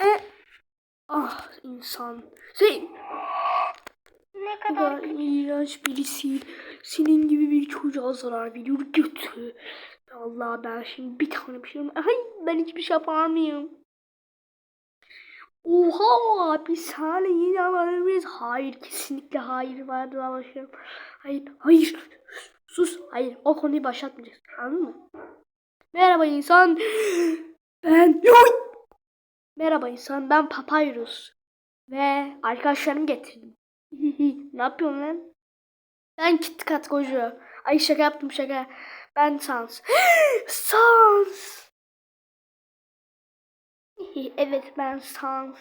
E, ah insan. Sen Ne ne kadar iğrenç birisin. Senin gibi bir çocuğa zarar veriyor. Götü. Allah ben şimdi bir tane bir şey Ay ben hiçbir şey yapamıyorum. Oha abi sen yine alabiliriz. Hayır kesinlikle hayır vardı başlayalım. Hayır hayır sus hayır o konuyu başlatmayacaksın anladın mı? Merhaba insan ben Merhaba insan ben Papyrus ve arkadaşlarımı getirdim. ne yapıyorsun lan? Ben Kit Kat Goju. Ay şaka yaptım şaka. Ben Sans. Sans. evet ben Sans.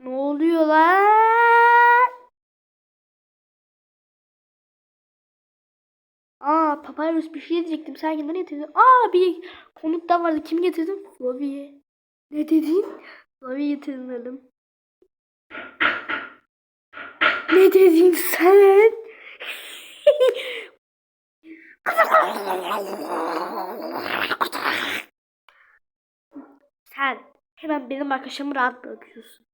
ne oluyor lan? Aa Papyrus bir şey diyecektim. Sen kimden getirdin? Aa bir konuk da vardı. Kim getirdin? Flavi'ye. Ne dedin? Flavi'ye getirdim dedim. Ne dedin sen? sen hemen benim arkadaşımı rahat bırakıyorsun.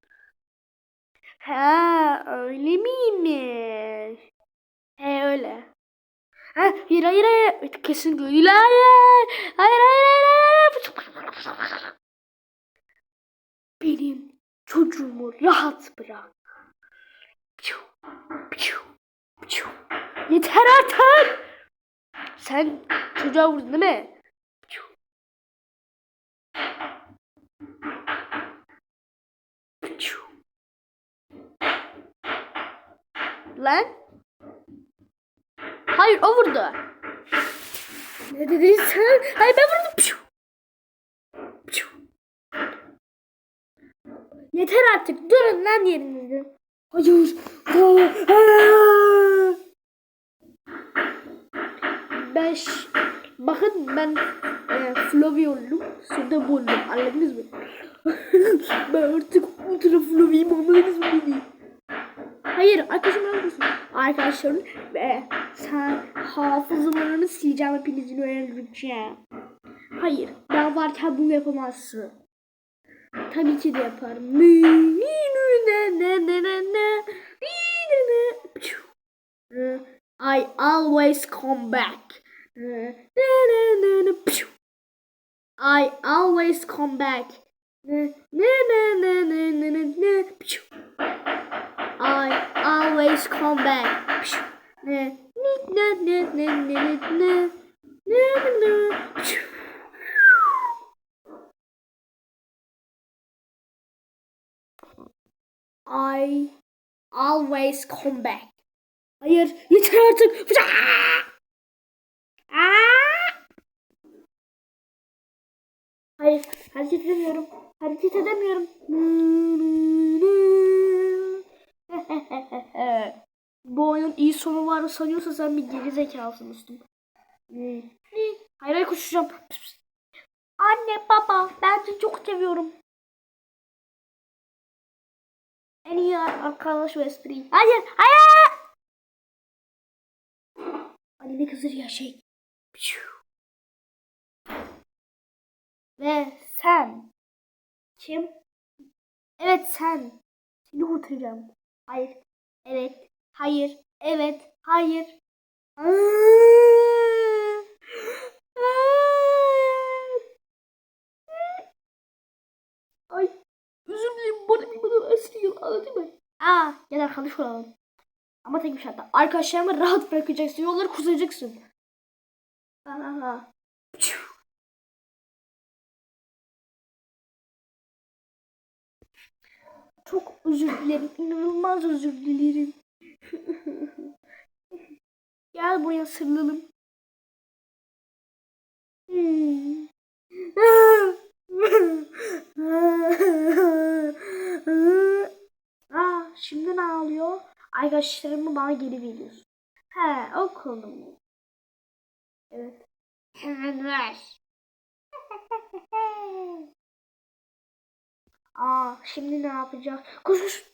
Ha öyle miymiş? He öyle. Ha, hayır hayır hayır. Kesin değil. Hayır. Hayır hayır hayır. hayır. Benim çocuğumu rahat bırak. Yeter artık. Sen çocuğa vurdun değil mi? Lan. Hayır o vurdu. Ne dedin sen? Hayır ben vurdum. Piu. Piu. Yeter artık. Durun lan yerinizde. Hayır. Ben bakın ben e, Flavi oldum. Sonra bu oldum. Anladınız mı? ben artık ultra Flavi'yim anladınız mı? Hayır arkadaşım haklısın. Arkadaşlarım ve sen hafızalarını sileceğim hepinizin öğreneceğim. Hayır ben varken bunu yapamazsın. Tabii ki de yaparım. I always come back. I always come back. I always come back. I always come back. Hayır, yeter artık. Hayır, hareket edemiyorum. Hareket edemiyorum. Bu oyunun iyi sonu var sanıyorsa sen bir geri zekalısın üstüm. Hayır hayır koşacağım. Anne baba ben seni çok seviyorum. En iyi arkadaş ve espri. Hayır hayır. Annemi kızır ya şey. Ve sen. Kim? Evet sen. Seni kurtaracağım. Hayır. Evet. Hayır. Evet. Hayır. Ay. Özür dilerim. Bana bir bana esniyor. Anladın mı? Aa. Gel arkadaş olalım. Ama tek bir şartla. Arkadaşlarımı rahat bırakacaksın. Yolları kuzacaksın. Aha. Çok özür dilerim. İnanılmaz özür dilerim. Gel buraya sarılalım. Hmm. Aa, şimdi ne ağlıyor? Arkadaşlarımı bana geri veriyorsun. He, o konu mu? Evet. Hemen ver. Aa, şimdi ne yapacağız? Koş koş.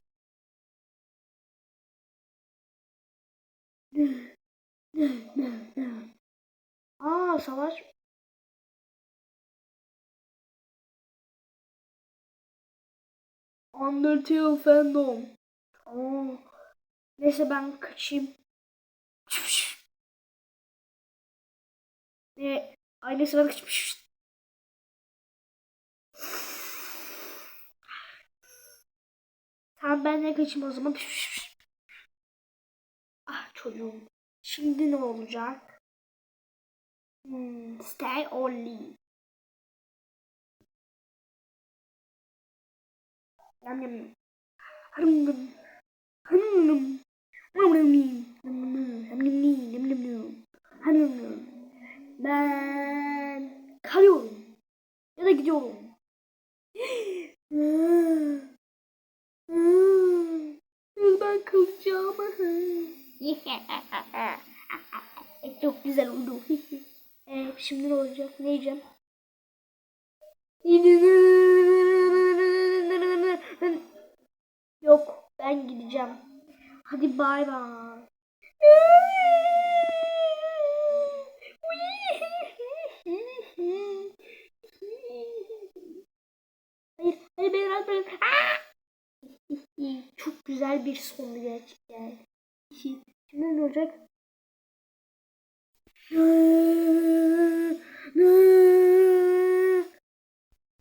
Aa savaş. Undertale fandom. Aa. Neyse ben kaçayım. Ve ailesi bana kaçmış. Tamam ben de kaçayım o zaman. Çocuğum. Şimdi ne olacak? Hmm, stay only. Yum yum. Hım hım. Hım hım. Hım hım hım. Hım hım. Hım hım hım. Hım hım hım. Çok güzel oldu. evet, şimdi ne olacak? Ne yiyeceğim? Yok, ben gideceğim. Hadi bay bay. Hayır, hayır beni rahat bırakın. Çok güzel bir sondu gerçekten. Ne olacak?